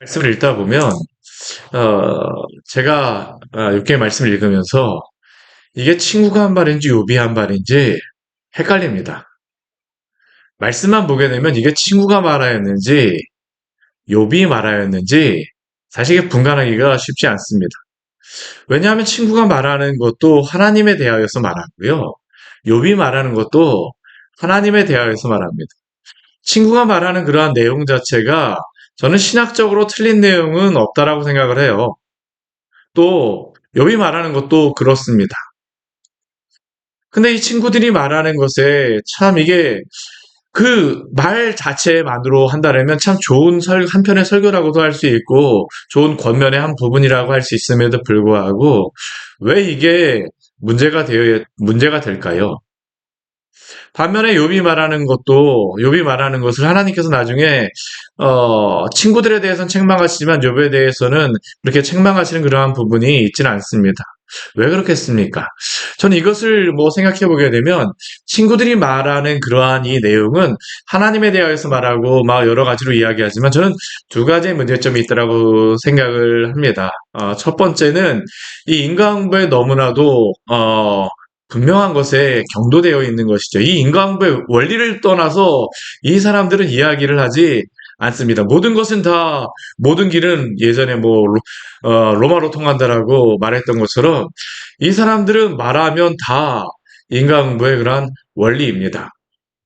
말씀을 읽다 보면 어, 제가 아, 육개 말씀을 읽으면서 이게 친구가 한 말인지 요비 한 말인지 헷갈립니다. 말씀만 보게 되면 이게 친구가 말하였는지 요비 말하였는지 사실 분간하기가 쉽지 않습니다. 왜냐하면 친구가 말하는 것도 하나님에 대하여서 말하고요. 요비 말하는 것도 하나님에 대하여서 말합니다. 친구가 말하는 그러한 내용 자체가 저는 신학적으로 틀린 내용은 없다라고 생각을 해요. 또 욥이 말하는 것도 그렇습니다. 근데 이 친구들이 말하는 것에 참 이게 그 말 자체만으로 한다면 참 좋은 설, 한편의 설교라고도 할 수 있고 좋은 권면의 한 부분이라고 할 수 있음에도 불구하고 왜 이게 문제가 되어 문제가 될까요? 반면에 욥이 말하는 것도 욥이 말하는 것을 하나님께서 나중에 어, 친구들에 대해서는 책망하시지만 욥에 대해서는 그렇게 책망하시는 그러한 부분이 있지는 않습니다. 왜 그렇겠습니까? 저는 이것을 뭐 생각해 보게 되면 친구들이 말하는 그러한 이 내용은 하나님에 대하여서 말하고 막 여러 가지로 이야기하지만 저는 두 가지의 문제점이 있다고 생각을 합니다. 어, 첫 번째는 이 인간부에 너무나도 어, 분명한 것에 경도되어 있는 것이죠. 이 인간부의 원리를 떠나서 이 사람들은 이야기를 하지 않습니다. 모든 것은 다 모든 길은 예전에 뭐 어, 로마로 통한다라고 말했던 것처럼 이 사람들은 말하면 다 인간부의 그러한 원리입니다.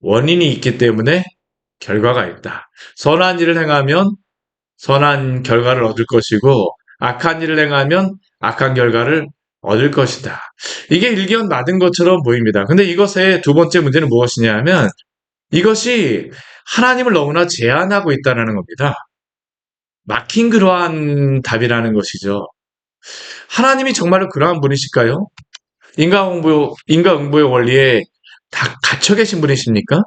원인이 있기 때문에 결과가 있다. 선한 일을 행하면 선한 결과를 얻을 것이고 악한 일을 행하면 악한 결과를 얻을 것이다. 이게 일견 맞은 것처럼 보입니다. 근데 이것의 두 번째 문제는 무엇이냐 하면 이것이 하나님을 너무나 제한하고 있다는 겁니다. 막힌 그러한 답이라는 것이죠. 하나님이 정말로 그러한 분이실까요? 인과응보, 인과응보의 원리에 다 갇혀 계신 분이십니까?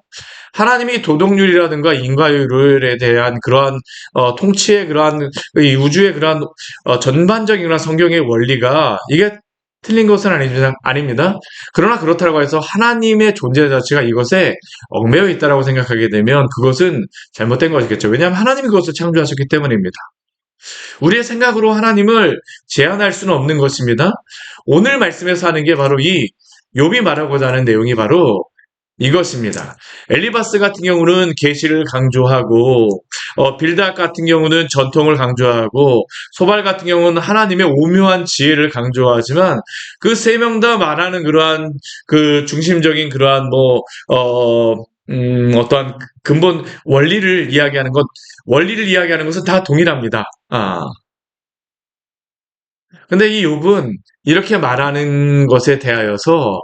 하나님이 도덕률이라든가 인과율에 대한 그러한 어, 통치의 그러한 이 우주의 그러한 어, 전반적인 그런 성경의 원리가 이게 틀린 것은 아닙니다. 아닙니다. 그러나 그렇다고 해서 하나님의 존재 자체가 이것에 얽매여 있다라고 생각하게 되면 그것은 잘못된 것이겠죠. 왜냐하면 하나님이 그것을 창조하셨기 때문입니다. 우리의 생각으로 하나님을 제한할 수는 없는 것입니다. 오늘 말씀에서 하는 게 바로 이 욥이 말하고자 하는 내용이 바로 이것입니다. 엘리바스 같은 경우는 계시를 강조하고 어, 빌닷 같은 경우는 전통을 강조하고 소발 같은 경우는 하나님의 오묘한 지혜를 강조하지만 그 세 명 다 말하는 그러한 그 중심적인 그러한 뭐 어, 음, 어떠한 근본 원리를 이야기하는 것 원리를 이야기하는 것은 다 동일합니다. 아. 근데 이 욥은 이렇게 말하는 것에 대하여서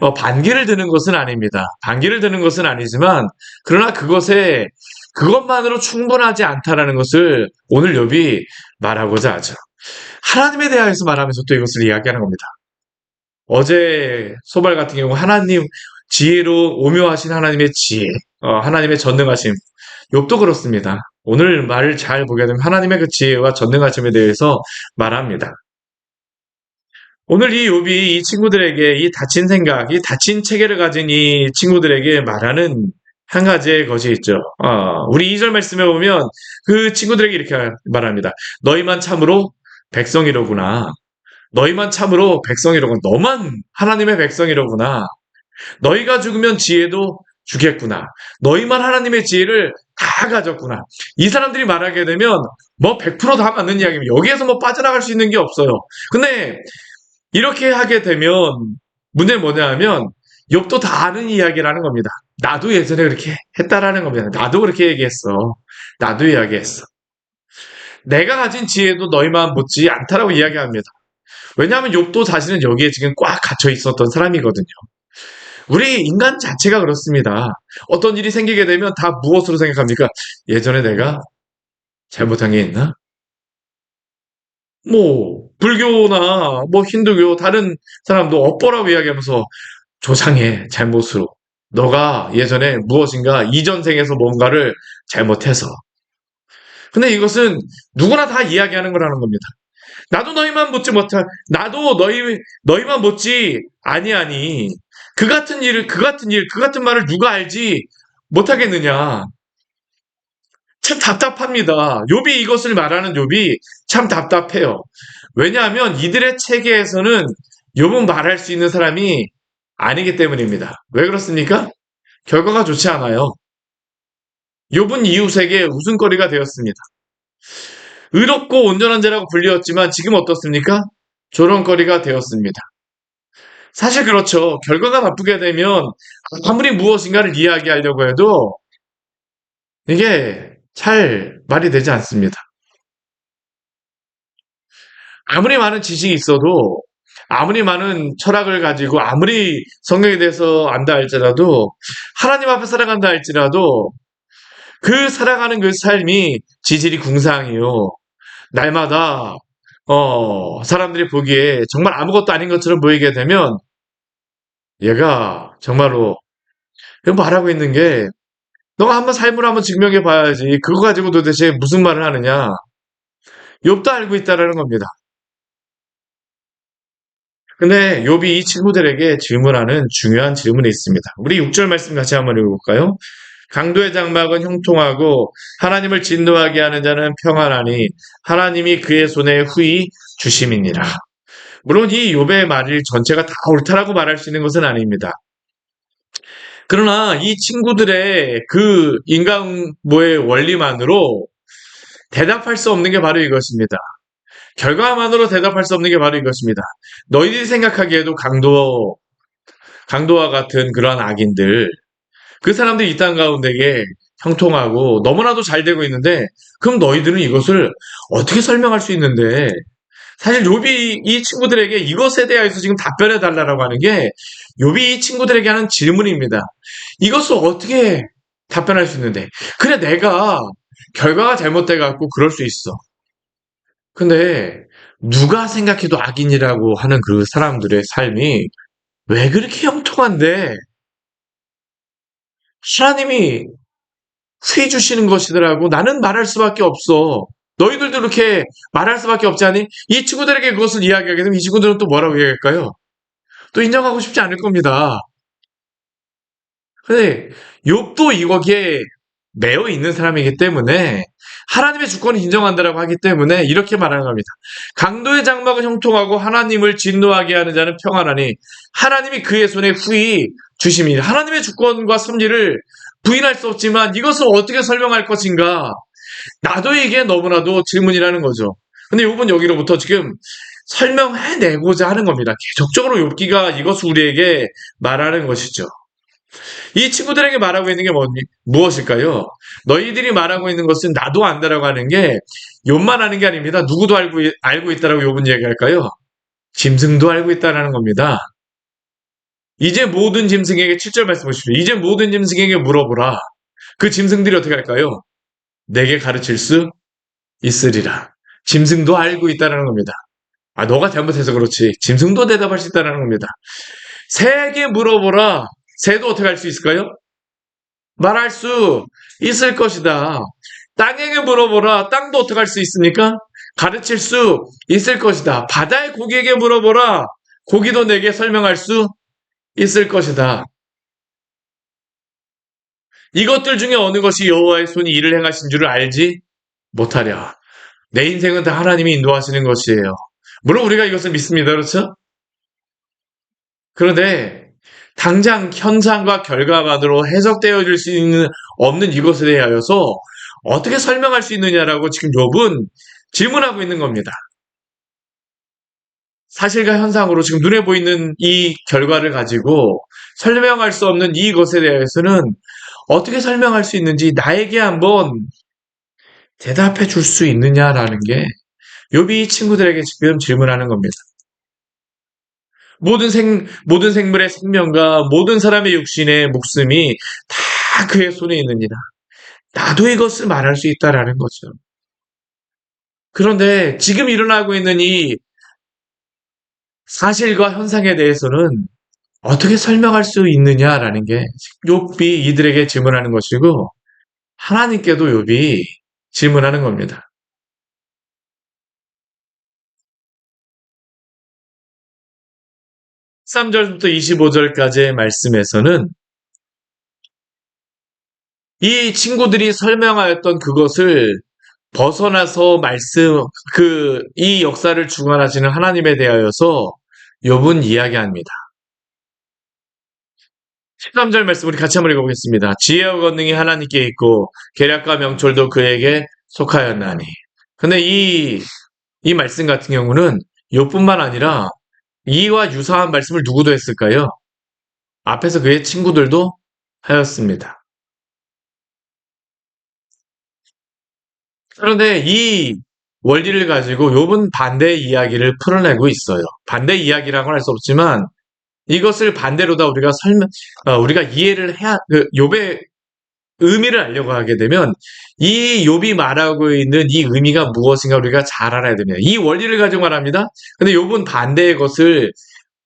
어, 반기를 드는 것은 아닙니다. 반기를 드는 것은 아니지만 그러나 그것에 그것만으로 충분하지 않다라는 것을 오늘 욥이 말하고자 하죠. 하나님에 대하여서 말하면서 또 이것을 이야기하는 겁니다. 어제 소발 같은 경우 하나님 지혜로 오묘하신 하나님의 지혜, 어, 하나님의 전능하심. 욥도 그렇습니다. 오늘 말을 잘 보게 되면 하나님의 그 지혜와 전능하심에 대해서 말합니다. 오늘 이 욥이 이 친구들에게 이 다친 생각, 이 다친 체계를 가진 이 친구들에게 말하는 한 가지의 것이 있죠. 어, 우리 2절 말씀에 보면 그 친구들에게 이렇게 말합니다. 너희만 참으로 백성이로구나. 너희만 참으로 백성이로구나. 너만 하나님의 백성이로구나. 너희가 죽으면 지혜도 주겠구나. 너희만 하나님의 지혜를 다 가졌구나. 이 사람들이 말하게 되면 뭐 100%다 맞는 이야기입니다. 여기에서 뭐 빠져나갈 수 있는 게 없어요. 근데 이렇게 하게 되면 문제는 뭐냐 하면 욥도 다 아는 이야기라는 겁니다. 나도 예전에 그렇게 했다라는 겁니다. 나도 그렇게 얘기했어. 나도 이야기했어. 내가 가진 지혜도 너희만 못지 않다라고 이야기합니다. 왜냐하면 욥도 자신은 여기에 지금 꽉 갇혀 있었던 사람이거든요. 우리 인간 자체가 그렇습니다. 어떤 일이 생기게 되면 다 무엇으로 생각합니까? 예전에 내가 잘못한 게 있나? 뭐 불교나 뭐 힌두교 다른 사람도 업보라고 이야기하면서 조상의 잘못으로 너가 예전에 무엇인가 이전 생에서 뭔가를 잘못해서 근데 이것은 누구나 다 이야기하는 거라는 겁니다. 나도 너희만 못지 못할 나도 너희 너희만 못지 아니 아니 그 같은 일을 그 같은 일 그 같은 말을 누가 알지 못하겠느냐 참 답답합니다. 욥이 이것을 말하는 욥이 참 답답해요. 왜냐하면 이들의 체계에서는 욥은 말할 수 있는 사람이 아니기 때문입니다. 왜 그렇습니까? 결과가 좋지 않아요. 욥은 이웃에게 웃음거리가 되었습니다. 의롭고 온전한 자라고 불리웠지만 지금 어떻습니까? 조롱거리가 되었습니다. 사실 그렇죠. 결과가 나쁘게 되면 아무리 무엇인가를 이야기하려고 해도 이게 잘 말이 되지 않습니다. 아무리 많은 지식이 있어도 아무리 많은 철학을 가지고 아무리 성경에 대해서 안다 할지라도 하나님 앞에 살아간다 할지라도 그 살아가는 그 삶이 지질이 궁상이요. 날마다 어, 사람들이 보기에 정말 아무것도 아닌 것처럼 보이게 되면 얘가 정말로 말하고 있는 게 너가 한번 삶을 한번 증명해 봐야지. 그거 가지고 도대체 무슨 말을 하느냐. 욥도 알고 있다라는 겁니다. 근데 욥이 이 친구들에게 질문하는 중요한 질문이 있습니다. 우리 6절 말씀 같이 한번 읽어볼까요? 강도의 장막은 형통하고 하나님을 진노하게 하는 자는 평안하니 하나님이 그의 손에 후히 주심이니라. 물론 이 욥의 말을 전체가 다 옳다라고 말할 수 있는 것은 아닙니다. 그러나 이 친구들의 그 인간모의 원리만으로 대답할 수 없는 게 바로 이것입니다. 결과만으로 대답할 수 없는 게 바로 이것입니다. 너희들이 생각하기에도 강도, 강도와 같은 그러한 악인들, 그 사람들이 이 땅 가운데에 형통하고 너무나도 잘 되고 있는데, 그럼 너희들은 이것을 어떻게 설명할 수 있는데, 사실 요비 이 친구들에게 이것에 대해서 지금 답변해 달라고 하는 게 요비 이 친구들에게 하는 질문입니다. 이것을 어떻게 답변할 수 있는데 그래 내가 결과가 잘못돼 갖고 그럴 수 있어. 근데 누가 생각해도 악인이라고 하는 그 사람들의 삶이 왜 그렇게 형통한데 하나님이 휘 주시는 것이더라고 나는 말할 수밖에 없어. 너희들도 이렇게 말할 수밖에 없지 않니? 이 친구들에게 그것을 이야기하게 되면 이 친구들은 또 뭐라고 얘기할까요? 또 인정하고 싶지 않을 겁니다. 근데 욥도 이거기에 매여 있는 사람이기 때문에 하나님의 주권을 인정한다라고 하기 때문에 이렇게 말하는 겁니다. 강도의 장막은 형통하고 하나님을 진노하게 하는 자는 평안하니 하나님이 그의 손에 후히 주심이니 하나님의 주권과 섭리를 부인할 수 없지만 이것을 어떻게 설명할 것인가? 나도 이게 너무나도 질문이라는 거죠. 근데 요번 여기로부터 지금 설명해내고자 하는 겁니다. 계속적으로 욥기가 이것을 우리에게 말하는 것이죠. 이 친구들에게 말하고 있는 게 뭐, 무엇일까요? 너희들이 말하고 있는 것은 나도 안다라고 하는 게 욥만 하는 게 아닙니다. 누구도 알고, 알고 있다라고 욥은 얘기할까요? 짐승도 알고 있다라는 겁니다. 이제 모든 짐승에게 7절 말씀 보십시오. 이제 모든 짐승에게 물어보라. 그 짐승들이 어떻게 할까요? 내게 가르칠 수 있으리라. 짐승도 알고 있다는 겁니다. 아, 너가 잘못해서 그렇지. 짐승도 대답할 수 있다는 겁니다. 새에게 물어보라. 새도 어떻게 할 수 있을까요? 말할 수 있을 것이다. 땅에게 물어보라. 땅도 어떻게 할 수 있습니까? 가르칠 수 있을 것이다. 바다의 고기에게 물어보라. 고기도 내게 설명할 수 있을 것이다. 이것들 중에 어느 것이 여호와의 손이 일을 행하신 줄을 알지 못하랴. 내 인생은 다 하나님이 인도하시는 것이에요. 물론 우리가 이것을 믿습니다. 그렇죠? 그런데 당장 현상과 결과만으로 해석되어질 수 있는 없는 이것에 대하여서 어떻게 설명할 수 있느냐라고 지금 욥은 질문하고 있는 겁니다. 사실과 현상으로 지금 눈에 보이는 이 결과를 가지고 설명할 수 없는 이것에 대해서는 어떻게 설명할 수 있는지 나에게 한번 대답해 줄 수 있느냐라는 게 욥이 친구들에게 지금 질문하는 겁니다. 모든 생 모든 생물의 생명과 모든 사람의 육신의 목숨이 다 그의 손에 있느니라. 나도 이것을 말할 수 있다라는 거죠. 그런데 지금 일어나고 있는 이 사실과 현상에 대해서는 어떻게 설명할 수 있느냐라는 게 욥이 이들에게 질문하는 것이고 하나님께도 욥이 질문하는 겁니다. 3절부터 25절까지의 말씀에서는 이 친구들이 설명하였던 그것을 벗어나서 말씀, 그, 이 역사를 주관하시는 하나님에 대하여서 욥은 이야기합니다. 13절 말씀 우리 같이 한번 읽어보겠습니다. 지혜와 권능이 하나님께 있고 계략과 명철도 그에게 속하였나니. 근데 이, 이 말씀 같은 경우는 욥뿐만 아니라 이와 유사한 말씀을 누구도 했을까요? 앞에서 그의 친구들도 하였습니다. 그런데 이 원리를 가지고 욥은 반대의 이야기를 풀어내고 있어요. 반대 이야기라고 할 수 없지만 이것을 반대로다 우리가 설명, 어, 우리가 이해를 해야, 그 욥의 의미를 알려고 하게 되면 이 욥이 말하고 있는 이 의미가 무엇인가 우리가 잘 알아야 됩니다. 이 원리를 가지고 말합니다. 근데 욥은 반대의 것을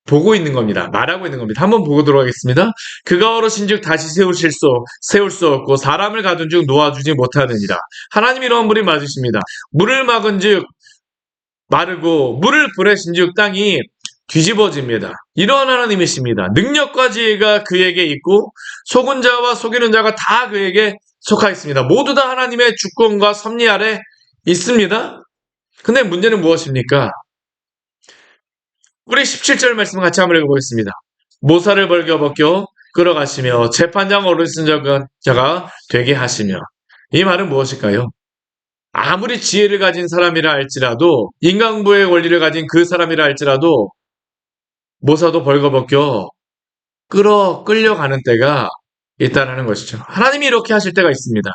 보고 있는 겁니다. 말하고 있는 겁니다. 한번 보도록 하겠습니다. 그가 어르신즉 다시 세우실 수 세울 수 없고 사람을 가둔즉 놓아주지 못하느니라. 하나님 이러한 분이 맞으십니다. 물을 막은즉 마르고 물을 보내신즉 땅이 뒤집어집니다. 이러한 하나님이십니다. 능력과 지혜가 그에게 있고 속은 자와 속이는 자가 다 그에게 속하 있습니다. 모두 다 하나님의 주권과 섭리 아래 있습니다. 근데 문제는 무엇입니까? 우리 17절 말씀 같이 한번 읽어보겠습니다. 모사를 벌겨 벗겨 끌어가시며 재판장 어르신 자가 되게 하시며 이 말은 무엇일까요? 아무리 지혜를 가진 사람이라 할지라도 인간부의 원리를 가진 그 사람이라 할지라도 모사도 벌거벗겨 끌어 끌려가는 때가 있다는 것이죠. 하나님이 이렇게 하실 때가 있습니다.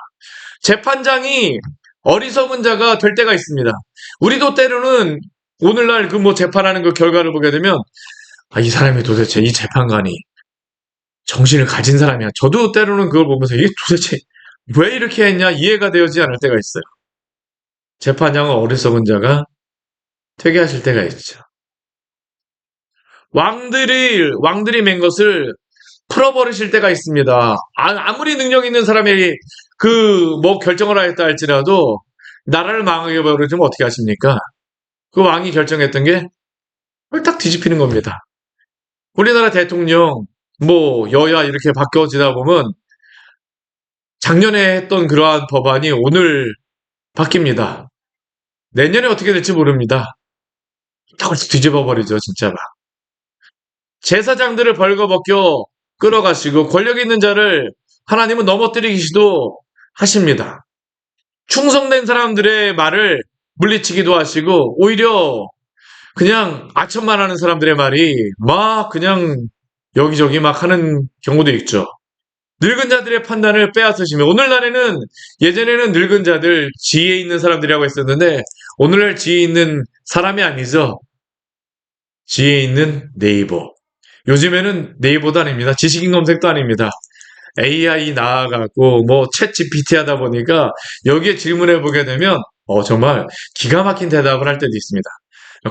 재판장이 어리석은 자가 될 때가 있습니다. 우리도 때로는 오늘날 그 뭐 재판하는 그 결과를 보게 되면 아, 이 사람이 도대체 이 재판관이 정신을 가진 사람이야. 저도 때로는 그걸 보면서 이게 도대체 왜 이렇게 했냐 이해가 되지 않을 때가 있어요. 재판장은 어리석은 자가 되게 하실 때가 있죠. 왕들이 왕들이 맨 것을 풀어버리실 때가 있습니다. 아, 무리 능력 있는 사람이 그 뭐 결정을 하였다 할지라도 나라를 망하게 버리면 어떻게 하십니까? 그 왕이 결정했던 게 홀딱 뒤집히는 겁니다. 우리나라 대통령, 뭐, 여야 이렇게 바뀌어지다 보면 작년에 했던 그러한 법안이 오늘 바뀝니다. 내년에 어떻게 될지 모릅니다. 딱 뒤집어 버리죠, 진짜 막. 제사장들을 벌거벗겨 끌어가시고 권력 있는 자를 하나님은 넘어뜨리기도 하십니다. 충성된 사람들의 말을 물리치기도 하시고 오히려 그냥 아첨만 하는 사람들의 말이 막 그냥 여기저기 막 하는 경우도 있죠. 늙은 자들의 판단을 빼앗으시며 오늘날에는 예전에는 늙은 자들 지혜 있는 사람들이라고 했었는데 오늘날 지혜 있는 사람이 아니죠. 지혜 있는 네이버. 요즘에는 네이버도 아닙니다. 지식인 검색도 아닙니다. AI 나아가고 뭐 챗 GPT 하다 보니까 여기에 질문해 보게 되면 어, 정말 기가 막힌 대답을 할 때도 있습니다.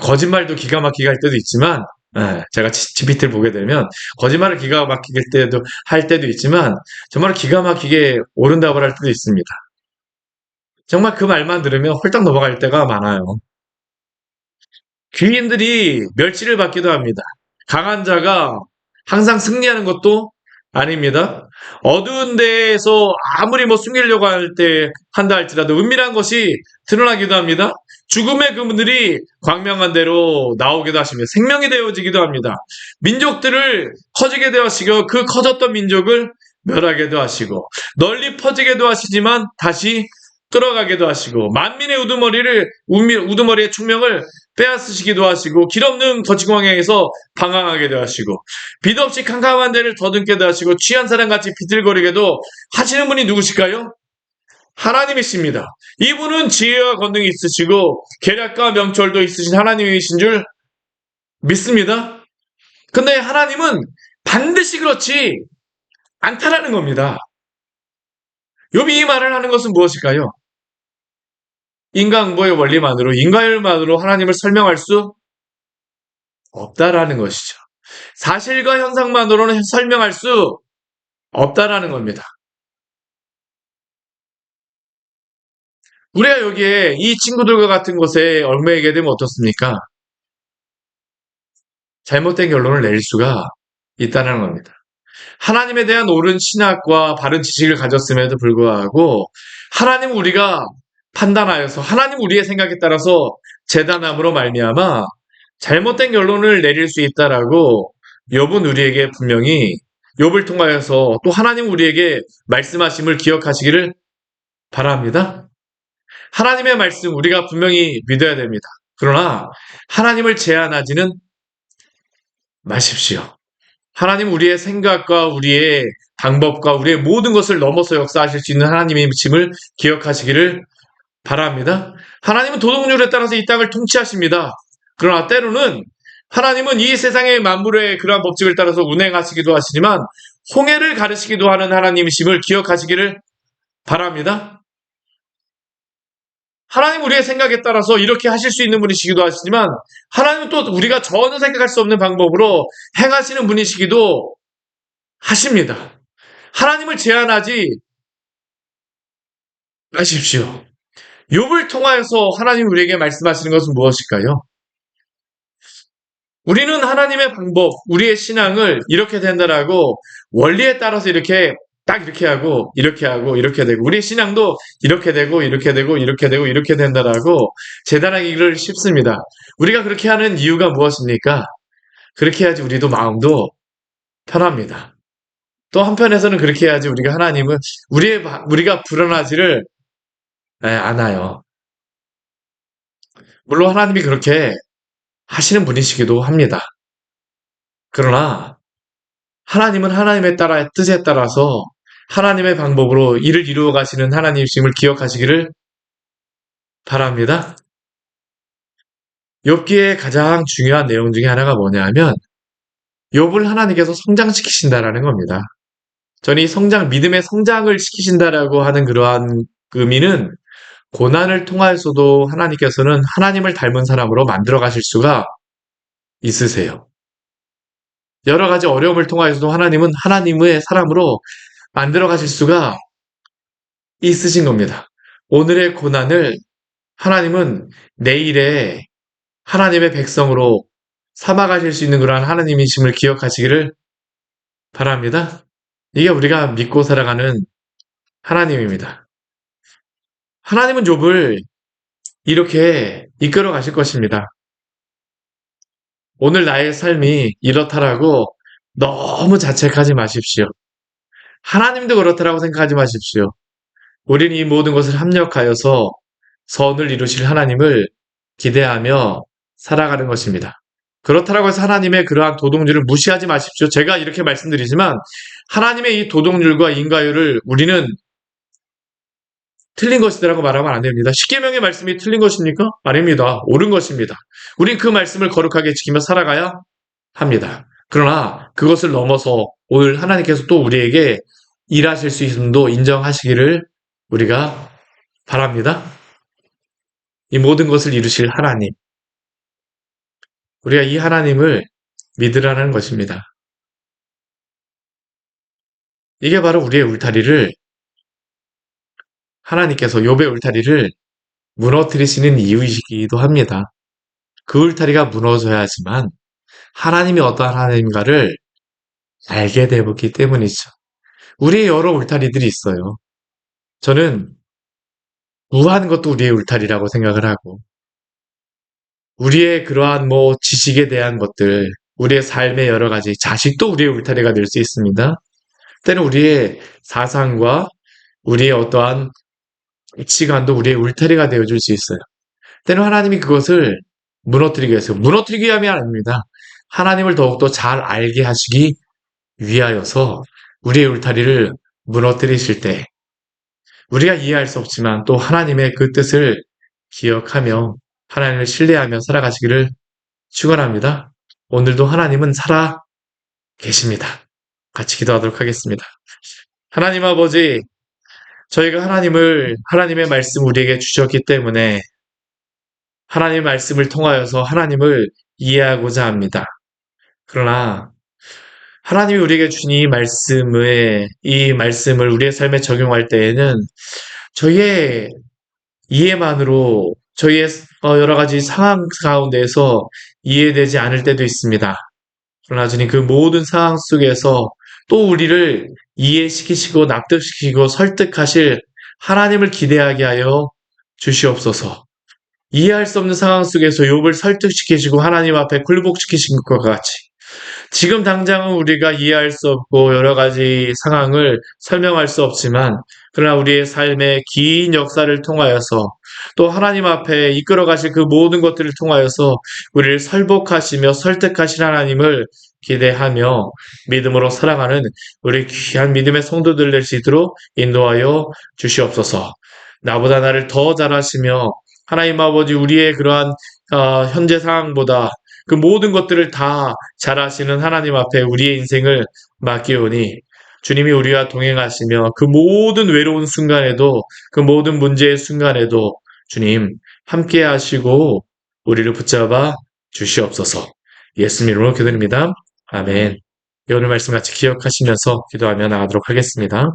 거짓말도 기가 막히게 할 때도 있지만, 예, 제가 GPT를 보게 되면 거짓말을 기가 막히게 때도 할 때도 있지만 정말 기가 막히게 옳은 답을 할 때도 있습니다. 정말 그 말만 들으면 홀딱 넘어갈 때가 많아요. 귀인들이 멸치를 받기도 합니다. 강한 자가 항상 승리하는 것도 아닙니다. 어두운 데에서 아무리 뭐 숨기려고 할 때 한다 할지라도 은밀한 것이 드러나기도 합니다. 죽음의 그분들이 광명한 대로 나오기도 하시며 생명이 되어지기도 합니다. 민족들을 커지게 되어시고 그 커졌던 민족을 멸하게도 하시고 널리 퍼지게도 하시지만 다시 끌어가기도 하시고 만민의 우두머리를 우두머리의 충명을 빼앗으시기도 하시고 길 없는 거치광야에서 방황하게도 하시고 빛 없이 캄캄한 데를 더듬게도 하시고 취한 사람같이 비틀거리게도 하시는 분이 누구실까요? 하나님이십니다. 이분은 지혜와 권능이 있으시고 계략과 명철도 있으신 하나님이신 줄 믿습니다. 근데 하나님은 반드시 그렇지 않다라는 겁니다. 요비 이 말을 하는 것은 무엇일까요? 인간보의 원리만으로, 인과율만으로 하나님을 설명할 수 없다라는 것이죠. 사실과 현상만으로는 설명할 수 없다라는 겁니다. 우리가 여기에 이 친구들과 같은 곳에 얽매이게 되면 어떻습니까? 잘못된 결론을 내릴 수가 있다는 겁니다. 하나님에 대한 옳은 신학과 바른 지식을 가졌음에도 불구하고 하나님 우리가 판단하여서 하나님 우리의 생각에 따라서 재단함으로 말미암아 잘못된 결론을 내릴 수 있다라고 욥은 우리에게 분명히 욥을 통하여서 또 하나님 우리에게 말씀하심을 기억하시기를 바랍니다. 하나님의 말씀 우리가 분명히 믿어야 됩니다. 그러나 하나님을 제한하지는 마십시오. 하나님 우리의 생각과 우리의 방법과 우리의 모든 것을 넘어서 역사하실 수 있는 하나님의 힘을 기억하시기를 바랍니다. 하나님은 도덕률에 따라서 이 땅을 통치하십니다. 그러나 때로는 하나님은 이 세상의 만물의 그러한 법칙을 따라서 운행하시기도 하시지만 홍해를 가르치기도 하는 하나님이심을 기억하시기를 바랍니다. 하나님 우리의 생각에 따라서 이렇게 하실 수 있는 분이시기도 하시지만 하나님은 또 우리가 전혀 생각할 수 없는 방법으로 행하시는 분이시기도 하십니다. 하나님을 제한하지 마십시오. 욥을 통하여서 하나님 우리에게 말씀하시는 것은 무엇일까요? 우리는 하나님의 방법, 우리의 신앙을 이렇게 된다라고 원리에 따라서 이렇게 딱 이렇게 하고 이렇게 하고 이렇게 되고 우리 신앙도 이렇게 되고 이렇게 되고 이렇게 되고 이렇게 된다라고 재단하기를 쉽습니다. 우리가 그렇게 하는 이유가 무엇입니까? 그렇게 해야지 우리도 마음도 편합니다. 또 한편에서는 그렇게 해야지 우리가 하나님은 우리의 우리가 불안하지를 않아요. 물론 하나님이 그렇게 하시는 분이시기도 합니다. 그러나 하나님은 하나님의 따라 뜻에 따라서 하나님의 방법으로 일을 이루어 가시는 하나님이심을 기억하시기를 바랍니다. 욥기의 가장 중요한 내용 중에 하나가 뭐냐면 욥을 하나님께서 성장시키신다라는 겁니다. 저는 이 성장 믿음의 성장을 시키신다라고 하는 그러한 의미는 고난을 통하여서도 하나님께서는 하나님을 닮은 사람으로 만들어 가실 수가 있으세요. 여러 가지 어려움을 통하여서도 하나님은 하나님의 사람으로 만들어 가실 수가 있으신 겁니다. 오늘의 고난을 하나님은 내일의 하나님의 백성으로 삼아 가실 수 있는 그러한 하나님이심을 기억하시기를 바랍니다. 이게 우리가 믿고 살아가는 하나님입니다. 하나님은 욥을 이렇게 이끌어 가실 것입니다. 오늘 나의 삶이 이렇다라고 너무 자책하지 마십시오. 하나님도 그렇다라고 생각하지 마십시오. 우리는 이 모든 것을 합력하여서 선을 이루실 하나님을 기대하며 살아가는 것입니다. 그렇다라고 해서 하나님의 그러한 도덕률을 무시하지 마십시오. 제가 이렇게 말씀드리지만 하나님의 이 도덕률과 인가율을 우리는 틀린 것이다라고 말하면 안 됩니다. 십계명의 말씀이 틀린 것입니까? 아닙니다. 옳은 것입니다. 우린 그 말씀을 거룩하게 지키며 살아가야 합니다. 그러나 그것을 넘어서 오늘 하나님께서 또 우리에게 일하실 수 있음도 인정하시기를 우리가 바랍니다. 이 모든 것을 이루실 하나님. 우리가 이 하나님을 믿으라는 것입니다. 이게 바로 우리의 울타리를 하나님께서 욥의 울타리를 무너뜨리시는 이유이기도 합니다. 그 울타리가 무너져야지만 하나님이 어떠한 하나님인가를 알게 되었기 때문이죠. 우리의 여러 울타리들이 있어요. 저는 무한 것도 우리의 울타리라고 생각을 하고 우리의 그러한 뭐 지식에 대한 것들, 우리의 삶의 여러 가지 자식도 우리의 울타리가 될 수 있습니다. 때는 우리의 사상과 우리의 어떠한 이치관도 우리의 울타리가 되어줄 수 있어요. 때는 하나님이 그것을 무너뜨리기 위해서, 무너뜨리기 위함이 아닙니다. 하나님을 더욱더 잘 알게 하시기 위하여서 우리의 울타리를 무너뜨리실 때 우리가 이해할 수 없지만 또 하나님의 그 뜻을 기억하며 하나님을 신뢰하며 살아가시기를 축원합니다. 오늘도 하나님은 살아 계십니다. 같이 기도하도록 하겠습니다. 하나님 아버지, 저희가 하나님을 하나님의 말씀 우리에게 주셨기 때문에 하나님의 말씀을 통하여서 하나님을 이해하고자 합니다. 그러나 하나님이 우리에게 주신 이 말씀을 이 말씀을 우리의 삶에 적용할 때에는 저희의 이해만으로 저희의 어, 여러 가지 상황 가운데서 이해되지 않을 때도 있습니다. 그러나 주님 그 모든 상황 속에서 또 우리를 이해시키시고 납득시키고 설득하실 하나님을 기대하게 하여 주시옵소서. 이해할 수 없는 상황 속에서 욥을 설득시키시고 하나님 앞에 굴복시키신 것과 같이 지금 당장은 우리가 이해할 수 없고 여러 가지 상황을 설명할 수 없지만 그러나 우리의 삶의 긴 역사를 통하여서 또 하나님 앞에 이끌어 가실 그 모든 것들을 통하여서 우리를 설복하시며 설득하신 하나님을 기대하며 믿음으로 살아가는 우리 귀한 믿음의 성도들 될 수 있도록 인도하여 주시옵소서. 나보다 나를 더 잘하시며 하나님 아버지 우리의 그러한 어, 현재 상황보다 그 모든 것들을 다 잘하시는 하나님 앞에 우리의 인생을 맡기오니 주님이 우리와 동행하시며 그 모든 외로운 순간에도 그 모든 문제의 순간에도 주님 함께 하시고 우리를 붙잡아 주시옵소서. 예수님 이름으로 기도드립니다. 아멘. 오늘 말씀 같이 기억하시면서 기도하며 나가도록 하겠습니다.